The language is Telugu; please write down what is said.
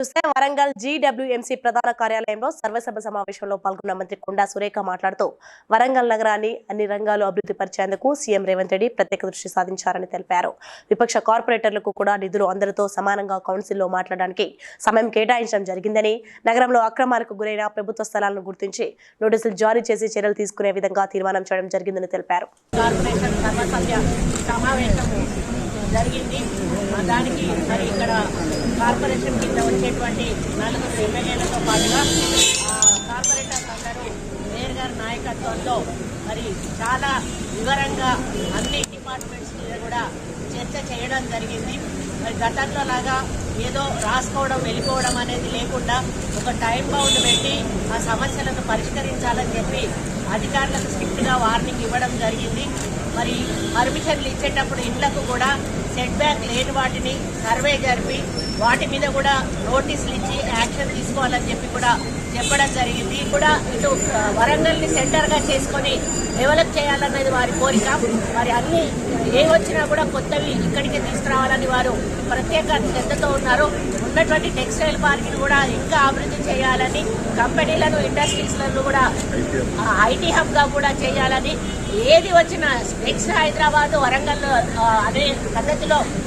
చూస్తే వరంగల్ జీడబ్ల్యూఎంసీ ప్రధాన కార్యాలయంలో సర్వసభ సమావేశంలో పాల్గొన్న మంత్రి కొండా సురేఖ మాట్లాడుతూ వరంగల్ నగరాన్ని అన్ని రంగాలు అభివృద్ధి పరిచేందుకు సీఎం రేవంత్ రెడ్డి ప్రత్యేక దృష్టి సాధించారని తెలిపారు. విపక్ష కార్పొరేటర్లకు కూడా నిధులు అందరితో సమానంగా కౌన్సిల్లో మాట్లాడడానికి సమయం కేటాయించడం జరిగిందని నగరంలో అక్రమాలకు గురైన ప్రభుత్వ స్థలాలను గుర్తించి నోటీసులు జారీ చేసి చర్యలు తీసుకునే విధంగా తీర్మానం చేయడం జరిగిందని తెలిపారు. జరిగింది. దానికి మరి ఇక్కడ కార్పొరేషన్ కింద వచ్చేటువంటి నలుగురు ఎమ్మెల్యేలతో పాటుగా ఆ కార్పొరేటర్స్ అందరూ మేయర్ గారి నాయకత్వంలో మరి చాలా వివరంగా అన్ని డిపార్ట్మెంట్స్ మీద కూడా చర్చ చేయడం జరిగింది. మరి గతంలో లాగా ఏదో రాసుకోవడం వెళ్ళిపోవడం అనేది లేకుండా ఒక టైం బౌండ్ పెట్టి ఆ సమస్యలను పరిష్కరించాలని చెప్పి అధికారులకు స్ట్రిక్ట్గా వార్నింగ్ ఇవ్వడం జరిగింది. మరి పర్మిషన్లు ఇచ్చేటప్పుడు ఇళ్ళకు కూడా సెట్ బ్యాక్ లేని వాటిని సర్వే జరిపి వాటి మీద కూడా నోటీసులు ఇచ్చి యాక్షన్ తీసుకోవాలని చెప్పి కూడా చెప్పడం జరిగింది. కూడా ఇటు వరంగల్ని సెంటర్గా చేసుకొని డెవలప్ చేయాలన్నది వారి కోరిక. మరి అన్ని ఏ వచ్చినా కూడా కొత్తవి ఇక్కడికి తీసుకురావాలని వారు ప్రత్యేక శ్రద్ధతో ఉన్నారు. ఉన్నటువంటి టెక్స్టైల్ పార్క్ని కూడా ఇంకా అభివృద్ధి చేయాలని కంపెనీలను ఇండస్ట్రీస్లను కూడా ఐటీ హబ్గా కూడా చేయాలని ఏది వచ్చినా నెక్స్ట్ హైదరాబాద్ వరంగల్ అనే పద్ధతిలో